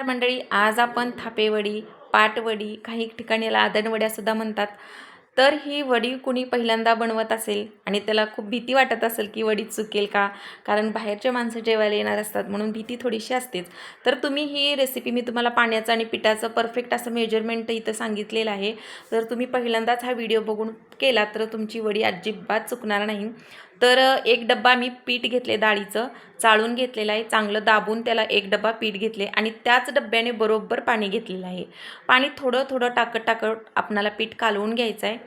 नमस्कार मंडळी आज आपण थापेवडी पाटवडी काही ठिकाणी याला आदणवड्यासुद्धा म्हणतात. तर ही वडी कुणी पहिल्यांदा बनवत असेल आणि त्याला खूप भीती वाटत असेल की वडी चुकेल का कारण बाहेरचे माणसं जेवायला येणार असतात म्हणून भीती थोडीशी असतेच. तर तुम्ही ही रेसिपी मी तुम्हाला पाण्याचं आणि पिठाचं परफेक्ट असं मेजरमेंट इथं सांगितलेलं आहे. तर तुम्ही पहिल्यांदाच हा व्हिडिओ बघून केला तर तुमची वडी अजिबात चुकणार नाही. तर एक डब्बा मी पीठ घेतले डाळीचं चाळून घेतलेलं आहे चांगलं दाबून त्याला एक डब्बा पीठ घेतले आणि त्याच डब्याने बरोबर पाणी घेतलेलं आहे. पाणी थोडं थोडं टाकत टाकत आपणाला पीठ कालवून घ्यायचं आहे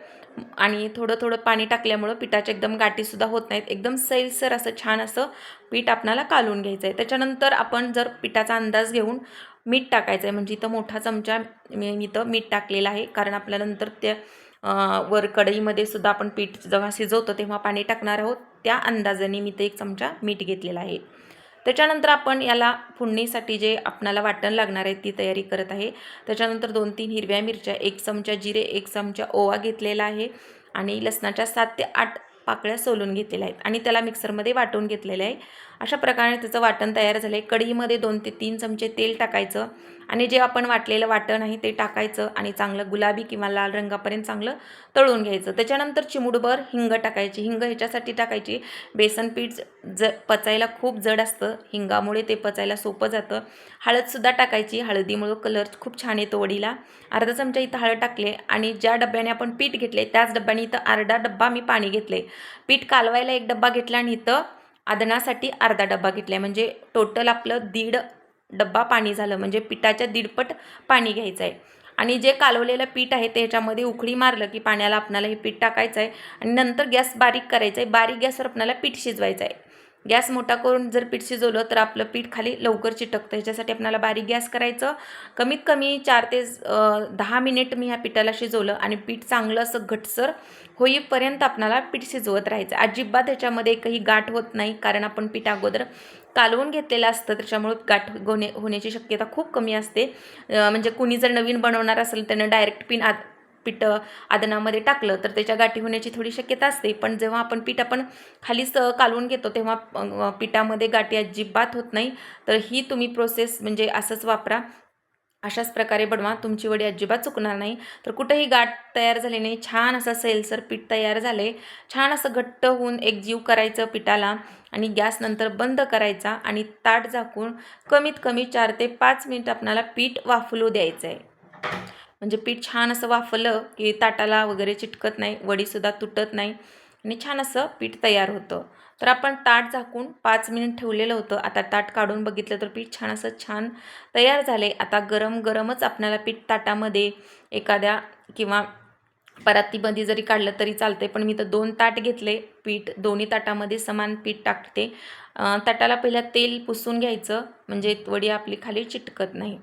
आणि थोडं थोडं पाणी टाकल्यामुळं पिठाच्या एकदम गाठीसुद्धा होत नाहीत. एकदम सैलसर असं छान असं पीठ आपणाला कालवून घ्यायचं आहे. त्याच्यानंतर आपण जर पिठाचा अंदाज घेऊन मीठ टाकायचं आहे म्हणजे इथं मोठा चमचा मी इथं मीठ टाकलेला आहे. कारण आपल्यानंतर त्या वर कढईमध्ये सुद्धा आपण पीठ जेव्हा शिजवतो तेव्हा पाणी टाकणार आहोत. त्या अंदाजाने मी ते एक चमचा मीठ घेतलेला आहे. त्याच्यानंतर आपण याला फुडणीसाठी जे आपणाला वाटण लागणार आहे ती तयारी करत आहे. त्याच्यानंतर दोन तीन हिरव्या मिरच्या एक चमचा जिरे एक चमचा ओवा घेतलेला आहे आणि लसणाच्या सात ते आठ पाकळ्या सोलून घेतलेल्या आहेत. आणि त्याला मिक्सरमध्ये वाटून घेतलेलं आहे. अशा प्रकारे त्याचं वाटण तयार झालं आहे कढईमध्ये दोन ते तीन चमचे तेल टाकायचं आणि जे आपण वाटलेलं वाटण आहे ते टाकायचं आणि चांगलं गुलाबी किंवा लाल रंगापर्यंत चांगलं तळून घ्यायचं. त्याच्यानंतर चिमुडभर हिंग टाकायची. हिंग ह्याच्यासाठी टाकायची. बेसन पीठ ज पचायला खूप जड असतं. हिंगामुळे ते पचायला सोपं जातं. हळदसुद्धा टाकायची. हळदीमुळं कलर खूप छान येतो वडीला. अर्धा चमचा इथं हळद टाकले आणि ज्या डब्याने आपण पीठ घेतले त्याच डब्याने इथं अर्धा डब्बा मी पाणी घेतले पीठ कालवायला एक डब्बा घेतला आणि इथं आदनासाठी अर्धा डब्बा घेतला आहे म्हणजे टोटल आपलं दीड डब्बा पाणी झालं. म्हणजे पिठाच्या दीडपट पाणी घ्यायचं आहे आणि जे कालवलेलं पीठ आहे त्याच्यामध्ये उकळी मारलं की पाण्याला आपणाला हे पीठ टाकायचं आहे आणि नंतर गॅस बारीक करायचं आहे बारीक गॅसवर आपल्याला पीठ शिजवायचं आहे गॅस मोठा करून जर पीठ शिजवलं तर आपलं पीठ खाली लवकर चिटकतं. ह्याच्यासाठी आपल्याला बारीक गॅस करायचं. कमीत कमी चार ते दहा मिनिट मी ह्या पिठाला शिजवलं आणि पीठ चांगलं असं घटसर होईपर्यंत आपणाला पीठ शिजवत राहायचं. अजिबात ह्याच्यामध्ये काही गाठ होत नाही कारण आपण पीठ अगोदर कालवून घेतलेलं असतं. त्याच्यामुळे गाठ होणे होण्याची शक्यता खूप कमी असते. म्हणजे कुणी जर नवीन बनवणार असेल त्यानं डायरेक्ट पिन आत पीठ आदनामध्ये टाकलं तर त्याच्या गाठी होण्याची थोडी शक्यता असते. पण जेव्हा आपण पीठ आपण खालीच कालवून घेतो तेव्हा पिठामध्ये गाठी अजिबात होत नाही. तर ही तुम्ही प्रोसेस म्हणजे असंच वापरा. अशाच प्रकारे बनवा. तुमची वडी अजिबात चुकणार नाही. तर कुठंही गाठ तयार झाली नाही छान असं सैलसर पीठ तयार झाले. छान असं घट्ट होऊन एक जीव करायचं पिठाला आणि गॅस नंतर बंद करायचा आणि ताट झाकून कमीत कमी चार ते पाच मिनिट आपणाला पीठ वाफलू द्यायचं आहे म्हणजे पीठ छान असं वाफलं की ताटाला वगैरे चिटकत नाही वडीसुद्धा तुटत नाही आणि छान असं पीठ तयार होतं. तर आपण ताट झाकून पाच मिनिट ठेवलेलं होतं. आता ताट काढून बघितलं तर पीठ छान असं छान तयार झाले. आता गरम गरमच आपल्याला पीठ ताटामध्ये एखाद्या किंवा परातीमध्ये जरी काढलं तरी चालते पण मी तर दोन ताट घेतले. पीठ दोन्ही ताटामध्ये समान पीठ टाकते. ताटाला पहिल्या तेल पुसून घ्यायचं. म्हणजे वडी आपली खाली चिटकत नाही.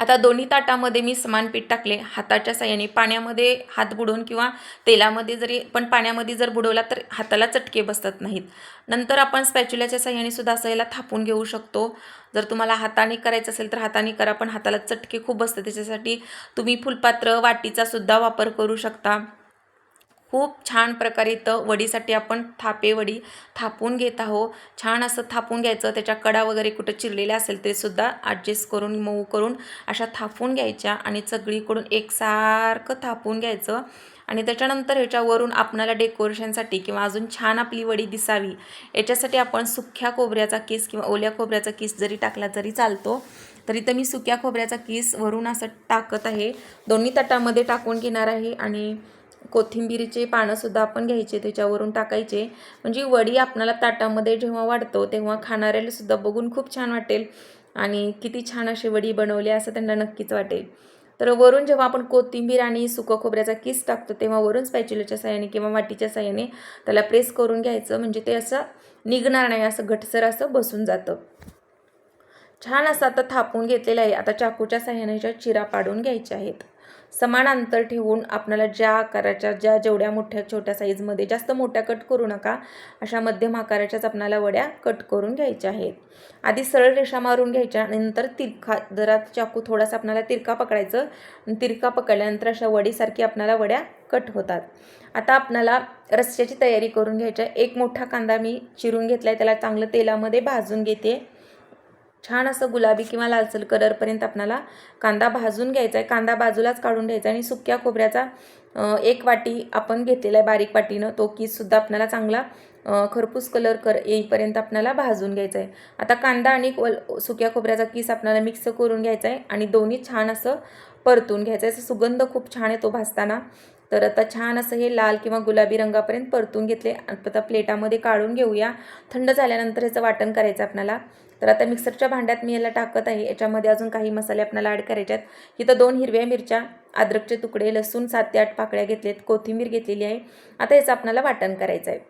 आता दोन्ही ताटामध्ये मी समान पीठ टाकले. हाताच्या साह्याने पाण्यामध्ये हात बुडवून किंवा तेलामध्ये जरी पण पाण्यामध्ये जर बुडवला तर हाताला चटके बसत नाहीत. नंतर आपण स्पॅच्युल्याच्या साह्याने सुद्धा असं याला थापून घेऊ शकतो. जर तुम्हाला हाताने करायचं असेल तर हाताने करा पण हाताला चटके खूप बसतात. त्याच्यासाठी तुम्ही फुलपात्र वाटीचा सुद्धा वापर करू शकता. खूप छान प्रकारे इथं वडीसाठी आपण थापे वडी थापून घेत आहो छान असं थापून घ्यायचं. त्याच्या कडा वगैरे कुठं चिरलेल्या असेल तरीसुद्धा ॲडजस्ट करून मऊ करून अशा थापून घ्यायच्या आणि सगळीकडून एकसारखं थापून घ्यायचं. आणि त्याच्यानंतर ह्याच्यावरून आपणाला डेकोरेशनसाठी किंवा अजून छान आपली वडी दिसावी याच्यासाठी आपण सुक्या खोबऱ्याचा किस किंवा ओल्या खोबऱ्याचा किस जरी टाकला जरी चालतो. तरी तर मी सुक्या खोबऱ्याचा किस वरून असं टाकत आहे. दोन्ही तटामध्ये टाकून घेणार आहे आणि कोथिंबीरीचे पानंसुद्धा आपण घ्यायचे त्याच्यावरून टाकायचे. म्हणजे वडी आपणाला ताटामध्ये जेव्हा वाढतो तेव्हा खाणाऱ्यालासुद्धा बघून खूप छान वाटेल. आणि किती छान अशी वडी बनवली असं त्यांना नक्कीच वाटेल. तर वरून जेव्हा आपण कोथिंबीर आणि सुकं खोबऱ्याचा किस टाकतो तेव्हा वरून स्पॅच्युलाच्या साह्याने किंवा वाटीच्या साह्याने त्याला प्रेस करून घ्यायचं. म्हणजे ते असं निघणार नाही असं घटसर असं बसून जातं. छान असं आता थापून घेतलेलं आहे. आता चाकूच्या साह्याने चिरा पाडून घ्यायच्या आहेत. समान अंतर ठेवून आपल्याला ज्या आकाराच्या ज्या जेवढ्या मोठ्या छोट्या साईजमध्ये जास्त मोठ्या कट करू नका अशा मध्यम आकाराच्याच आपणाला वड्या कट करून घ्यायच्या आहेत. आधी सरळ रेषा मारून घ्यायच्या नंतर तिरखा जरा चाकू थोडासा आपणाला तिरका पकडायचं तिरका पकडल्यानंतर अशा वडीसारखी आपणाला वड्या कट होतात. आता आपणाला रस्त्याची तयारी करून घ्यायच्या एक मोठा कांदा मी चिरून घेतला आहे त्याला चांगलं तेलामध्ये भाजून घेते. छान असं गुलाबी किंवा लालसर कलरपर्यंत आपणाला कांदा भाजून घ्यायचा आहे कांदा बाजूलाच काढून घ्यायचा आणि सुक्या खोबऱ्याचा एक वाटी आपण घेतलेला आहे बारीक वाटीनं तो किससुद्धा आपल्याला चांगला खरपूस कलर कर येईपर्यंत आपल्याला भाजून घ्यायचा आहे आता कांदा आणि वल- सुक्या खोबऱ्याचा किस आपल्याला मिक्स करून घ्यायचा आहे आणि दोन्ही छान असं परतून घ्यायचं आहे सुगंध खूप छान येतो भाजताना. तर आता छान असं हे लाल किंवा गुलाबी रंगापर्यंत परतून घेतले. आता प्लेटामध्ये काढून घेऊया. थंड झाल्यानंतर ह्याचं वाटण करायचं आपल्याला तर आता मिक्सरच्या भांड्यात मी याला टाकत आहे. याच्यामध्ये अजून काही मसाले आपल्याला ॲड करायचे आहेत. इथं दोन हिरव्या मिरच्या अद्रकचे तुकडे लसूण सात ते आठ पाकळ्या घेतलेत. कोथिंबीर घेतलेली आहे. आता याचं आपल्याला वाटण करायचं आहे.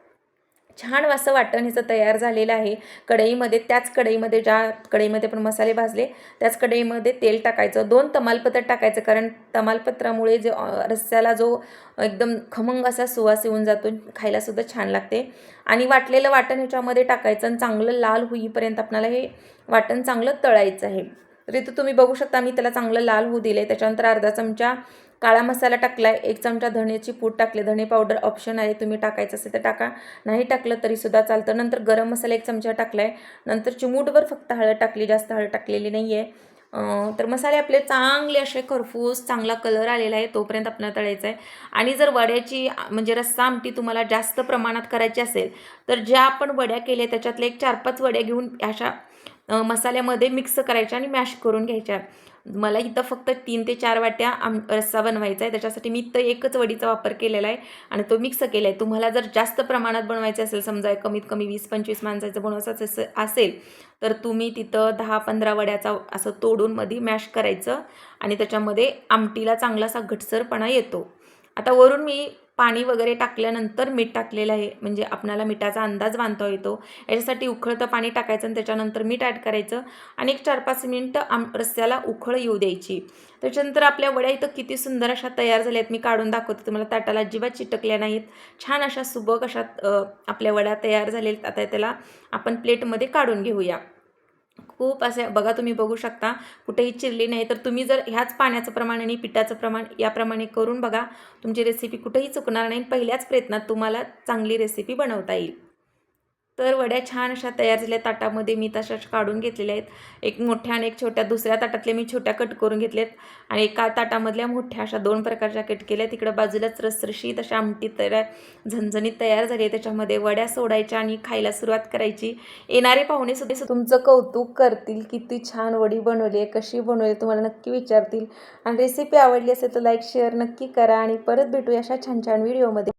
छान असं वाटण ह्याचं तयार झालेलं आहे. कढईमध्ये त्याच कढईमध्ये ज्या कढईमध्ये पण मसाले भाजले त्याच कढईमध्ये तेल टाकायचं. दोन तमालपत्र टाकायचं कारण तमालपत्रामुळे जे रस्स्याला जो एकदम खमंग असा सुवास येऊन जातो खायलासुद्धा छान लागते. आणि वाटलेलं वाटण ह्याच्यामध्ये टाकायचं आणि चांगलं लाल होईपर्यंत आपल्याला हे वाटण चांगलं तळायचं आहे. तर इथं तुम्ही बघू शकता मी त्याला चांगलं लाल होऊ दिलं आहे त्याच्यानंतर अर्धा चमचा काळा मसाला टाकला आहे एक चमचा धण्याची पूड टाकले धणे पावडर ऑप्शन आहे तुम्ही टाकायचं असेल तर टाका. नाही टाकलं तरीसुद्धा चालतं. नंतर गरम मसाला एक चमचा टाकला आहे नंतर चिमूटभर फक्त हळद टाकली जास्त हळद टाकलेली नाही आहे तर मसाले आपले चांगले असे खरफूस चांगला कलर आलेला आहे तोपर्यंत आपल्याला तळायचं आहे आणि जर वड्याची म्हणजे रस्सा आमटी तुम्हाला जास्त प्रमाणात करायची असेल तर ज्या आपण वड्या केल्या त्याच्यातले एक चार पाच वड्या घेऊन अशा मसाल्यामध्ये मिक्स करायच्या आणि मॅश करून घ्यायच्या. मला इथं फक्त तीन ते चार वाट्या आम रस्सा बनवायचा आहे. त्याच्यासाठी मी इथं एकच वडीचा वापर केलेला आहे आणि तो मिक्स केला आहे तुम्हाला जर जास्त प्रमाणात बनवायचं असेल समजा कमीत कमी वीस पंचवीस माणसाचं बनवायचं असेल तर तुम्ही तिथं दहा पंधरा वड्याचा असं तोडून मध्ये मॅश करायचं आणि त्याच्यामध्ये आमटीला चांगला असा घटसरपणा येतो. आता वरून मी पाणी वगैरे टाकल्यानंतर मीठ टाकलेलं आहे. म्हणजे आपणाला मिठाचा अंदाज बांधता येतो. याच्यासाठी उखळतं पाणी टाकायचं आणि त्याच्यानंतर मीठ ॲड करायचं. आणि एक चार पाच मिनटं आम रस्त्याला उखळ येऊ द्यायची. त्याच्यानंतर आपल्या वड्या इथं किती सुंदर अशा तयार झाल्या आहेत. मी काढून दाखवते तुम्हाला. ताटाला अजिबात चिटकल्या नाहीत. छान अशा सुबक अशा आपल्या वड्या तयार झालेल्या आहेत. आता त्याला आपण प्लेटमध्ये काढून घेऊया. खूप असे बघा तुम्ही बघू शकता कुठेही चिरली नाही. तर तुम्ही जर ह्याच पाण्याचं प्रमाण आणि पिठाचं प्रमाण याप्रमाणे करून बघा तुमची रेसिपी कुठेही चुकणार नाही पहिल्याच प्रयत्नात तुम्हाला चांगली रेसिपी बनवता येईल. तर वड्या छान अशा तयार झाल्या. ताटामध्ये मी तशाच काढून घेतलेल्या आहेत. एक मोठ्या आणि एक छोट्या दुसऱ्या ताटातल्या मी छोट्या कट करून घेतल्यात. आणि एका ताटामधल्या मोठ्या अशा दोन प्रकारच्या कट केल्या तिकडं बाजूलाच रसरशीत अशा आमटी तयार झणझणीत तयार झाली आहे. त्याच्यामध्ये वड्या सोडायच्या आणि खायला सुरुवात करायची. येणारे पाहुणे सुद्धा तुमचं कौतुक करतील किती छान वडी बनवली आहे कशी बनवली आहे तुम्हाला नक्की विचारतील. आणि रेसिपी आवडली असेल तर लाईक शेअर नक्की करा. आणि परत भेटूया अशा छान छान व्हिडिओमध्ये